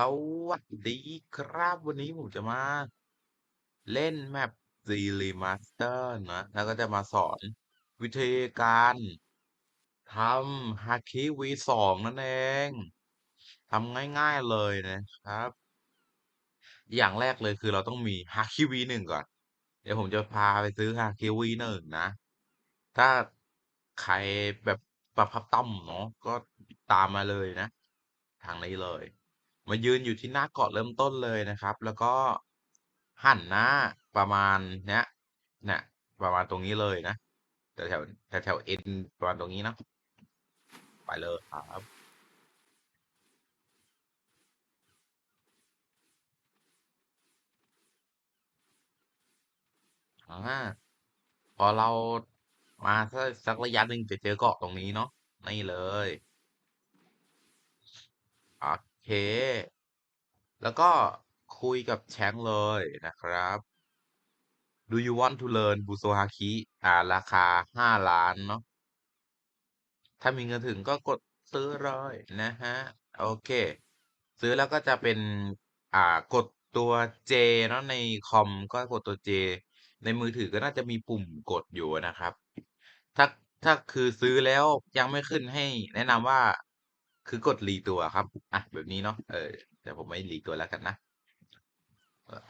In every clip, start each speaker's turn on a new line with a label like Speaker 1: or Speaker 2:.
Speaker 1: สวัสดีครับวันนี้ผมจะมา เล่นแมป Z Remaster นะ แล้วก็จะมาสอนวิธีการทำ Haki V2 นั่นเองทำง่ายๆเลยนะครับ อย่างแรกเลยคือเราต้องมี Haki V1 ก่อน เดี๋ยวผมจะพาไปซื้อ Haki V1 นะ ถ้าใครแบบประพับต้อมเนาะก็ตามมาเลยนะ ทางนี้เลย มายืนอยู่ที่หน้าเกาะเริ่มต้นเลยนะครับ แล้วก็หันหน้าประมาณเนี้ยเนี่ยประมาณตรงนี้เลยนะแถวแถวแถวแถวเอ็นประมาณตรงนี้เนาะไปเลยครับอ่าพอเรามาสักสักระยะหนึ่งจะเจอเกาะตรงนี้เนาะนี่เลยโอเค แล้วก็คุยกับแชงเลยนะครับ Do you want to learn บุโซฮาคิอ่าราคาห้าล้านเนาะถ้ามีเงินถึงก็กดซื้อเลยนะฮะ โอเค ซื้อแล้วก็จะเป็น อ่ากดตัว J เนาะในคอมก็กดตัว J ในมือถือก็น่าจะมีปุ่มกดอยู่นะครับ ถ้าถ้าคือซื้อแล้วยังไม่ขึ้นให้แนะนำว่า คือกดรีตัวครับ อะ แบบนี้เนาะ เออ แต่ผมไม่รีตัวแล้วกันนะ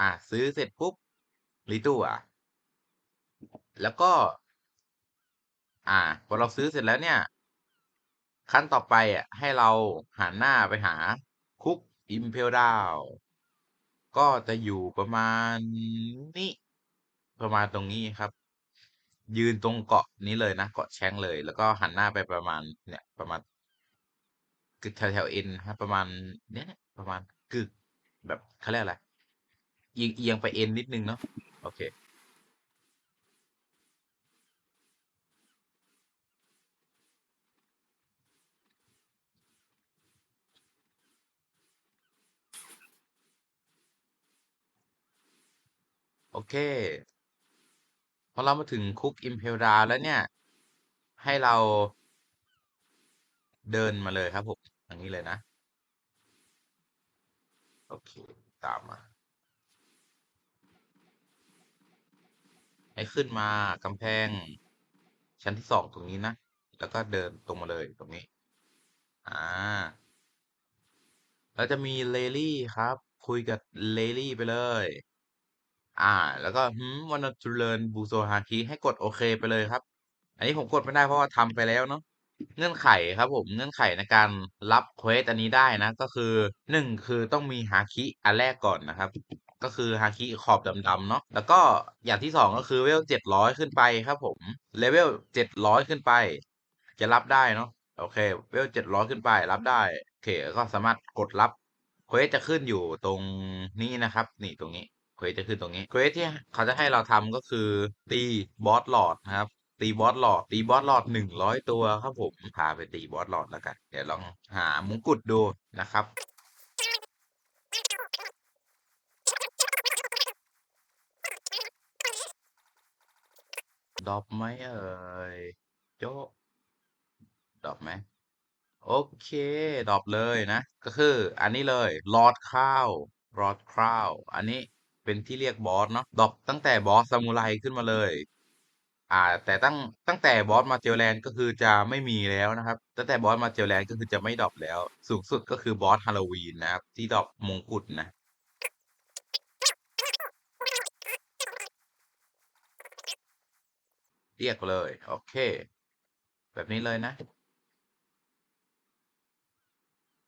Speaker 1: อะ ซื้อเสร็จปุ๊บรีตัว แล้วก็ อ่า พอเราซื้อเสร็จแล้วเนี่ย ขั้นต่อไปอะ ให้เราหันหน้าไปหาคุกอิมเพลดาวก็จะอยู่ประมาณนี้ ประมาณตรงนี้ครับ ยืนตรงเกาะนี้เลยนะ เกาะแชงเลย แล้วก็หันหน้าไปประมาณเนี่ย ประมาณ กึกแถวแถวเอ็นครับประมาณเนี้ยประมาณกึกแบบเขาเรียกอะไรเอียงเอียงไปเอ็นนิดนึงเนาะโอเค โอเค พอเรามาถึงคุกอิมเพลดาแล้วเนี่ย ให้เราเดินมาเลยครับผมางนี้เลยนะ โอเค ตามมา ให้ขึ้นมากำแพง ชั้นที่สองตรงนี้นะ แล้วก็เดินตรงมาเลยตรงนี้ อ่า แล้วจะมีเลลี่ครับ คุยกับเลลี่ไปเลย อ่า แล้วก็หืมวันจูเริญบูโซฮาคิให้กดโอเคไปเลยครับ อันนี้ผมกดไม่ได้เพราะว่าทำไปแล้วเนาะ เงื่อนไขครับผม เงื่อนไขในการรับ เควส อันนี้ได้นะ ก็คือหนึ่งคือต้องมีฮาคิอันแรกก่อนนะครับ ก็คือฮาคิขอบดำ ๆ เนาะ แล้วก็อย่างที่สองก็คือเวลเจ็ดร้อยขึ้นไปครับผมเลเวลเจ็ดร้อยขึ้นไป จะรับได้เนาะ โอเคเวลเจ็ดร้อยขึ้นไปรับได้ โอเค ก็สามารถกดรับ เควส จะขึ้นอยู่ตรงนี้นะครับ นี่ตรงนี้ เควส จะขึ้นตรงนี้ เควส ที่เขาจะให้เราทำก็คือตีบอสหลอดนะครับ ตีบอสหลอด ตีบอสหลอดหนึ่งร้อยตัวครับผมพาไปตีบอสหลอดแล้วกัน เดี๋ยวลองหามงกุฎดูนะครับดรอปไหมเอ่ยโจดรอปไหมโอเคดรอปเลยนะ ก็คืออันนี้เลยลอดข้าวลอดคราว อันนี้เป็นที่เรียกบอสเนาะดรอปตั้งแต่บอสซามูไรขึ้นมาเลย อ่า แต่ตั้ง ตั้งแต่บอสมาเจลแลนด์ก็คือจะไม่มีแล้วนะครับ ตั้งแต่บอสมาเจลแลนด์ก็คือจะไม่ดรอปแล้ว สูงสุดก็คือบอสฮาโลวีนนะครับ ที่ดรอปมงกุฎนะ เรียกเลย โอเค แบบนี้เลยนะ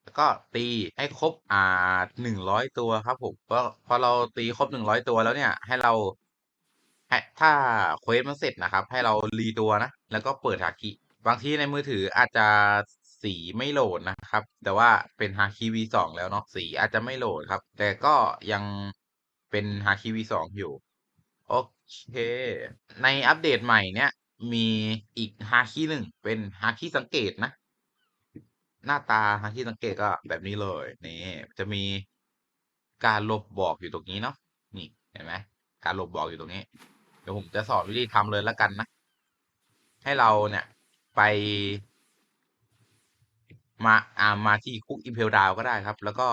Speaker 1: แล้วก็ตีให้ครบอ่าหนึ่งร้อยตัวครับผมก็พอเราตีครบหนึ่งร้อยตัวแล้วเนี่ย ให้เรา ให้ถ้าเควสมันเสร็จนะครับ ให้เรารีตัวนะ แล้วก็เปิดฮาคิบางทีในมือถืออาจจะสีไม่โหลดนะครับ แต่ว่าเป็นฮาคิ V2 แล้วเนาะสีอาจจะไม่โหลดครับ แต่ก็ยังเป็นฮาคิ V2 อยู่โอเค ในอัปเดตใหม่เนี่ย มีอีกฮาคิหนึ่งเป็นฮาคิสังเกตนะ หน้าตาฮาคิสังเกตก็แบบนี้เลยนี่จะมีการลบบอกอยู่ตรงนี้เนาะนี่เห็นไหมการลบบอกอยู่ตรงนี้ เดี๋ยวผมจะสอนวิธีทำเลยแล้วกันนะ ให้เราเนี่ยไป มาอ่ามาที่คุกอิมเพลดาวก็ได้ครับ แล้วก็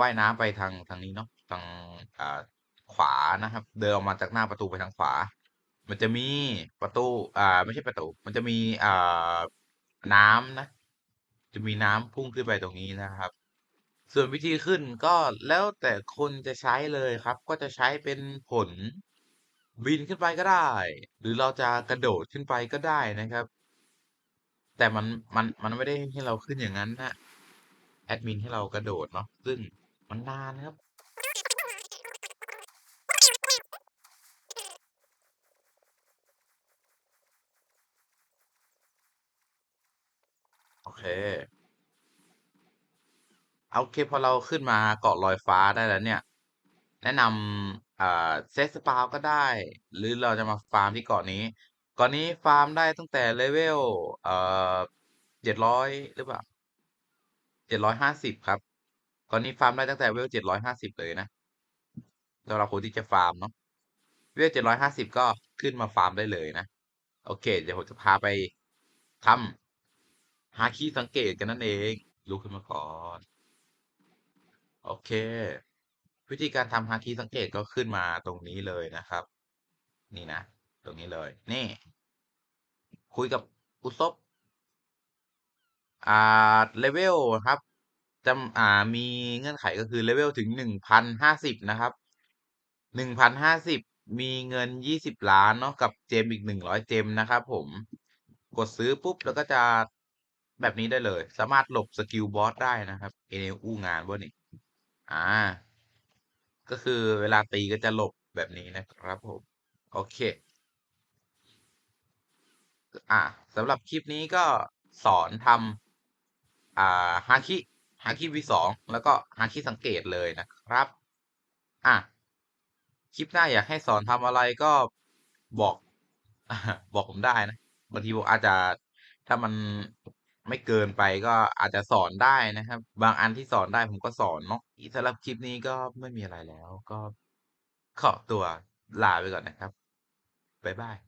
Speaker 1: ว่ายน้ำไปทางทางนี้เนาะทางอ่าขวานะครับ เดินออกมาจากหน้าประตูไปทางขวา มันจะมีประตู อ่า ไม่ใช่ประตู มันจะมีอ่าน้ำนะ จะมีน้ำพุ่งขึ้นไปตรงนี้นะครับ ส่วนวิธีขึ้นก็แล้วแต่คนจะใช้เลยครับ ก็จะใช้เป็นผล บินขึ้นไปก็ได้ หรือเราจะกระโดดขึ้นไปก็ได้นะครับ แต่มันมันมันไม่ได้ให้เราขึ้นอย่างนั้นนะแอดมินให้เรากระโดดเนาะซึ่งมันนานครับ โอเคโอเคพอเราขึ้นมาเกาะลอยฟ้าได้แล้วเนี่ย แนะนำ อ่า เซตสปาวก็ได้ หรือเราจะมาฟาร์มที่เกาะนี้ เกาะนี้ฟาร์มได้ตั้งแต่เลเวลเอ่อเจ็ดร้อยหรือเปล่าเจ็ดร้อยห้าสิบครับ เกาะนี้ฟาร์มได้ตั้งแต่เลเวลเจ็ดร้อยห้าสิบเลยนะสำหรับคนที่จะฟาร์มเนาะเลเวลเจ็ดร้อยห้าสิบก็ขึ้นมาฟาร์มได้เลยนะ โอเค เดี๋ยวผมจะพาไปทำหาคีย์สังเกตกันนั่นเองลุกขึ้นมาก่อน โอเค วิธีการทำฮาคีสังเกตก็ขึ้นมาตรงนี้เลยนะครับ นี่นะ ตรงนี้เลย นี่ คุยกับอุซบอ่าเลเวลครับจำอ่ามีเงื่อนไขก็คือเลเวลถึงหนึ่งพันห้าสิบนะครับหนึ่งพันห้าสิบมีเงินยี่สิบล้านเนาะกับเจมอีกหนึ่งร้อยเจมนะครับผมกดซื้อปุ๊บแล้วก็จะแบบนี้ได้เลย สามารถหลบสกิลบอสได้นะครับ เอเนอู้งานว่านี่อ่า ก็คือเวลาตีก็จะหลบแบบนี้นะครับผม โอเค อ่าสำหรับคลิปนี้ก็สอนทำอ่าฮาคิฮาคิวีสองแล้วก็ฮาคิสังเกตเลยนะครับ อะคลิปหน้าอยากให้สอนทำอะไรก็บอก บอกผมได้นะบางทีผมอาจจะถ้ามัน ไม่เกินไปก็อาจจะสอนได้นะครับ บางอันที่สอนได้ผมก็สอนเนาะสำหรับคลิปนี้ก็ไม่มีอะไรแล้ว ก็ขอตัวลาไปก่อนนะครับบ๊ายบาย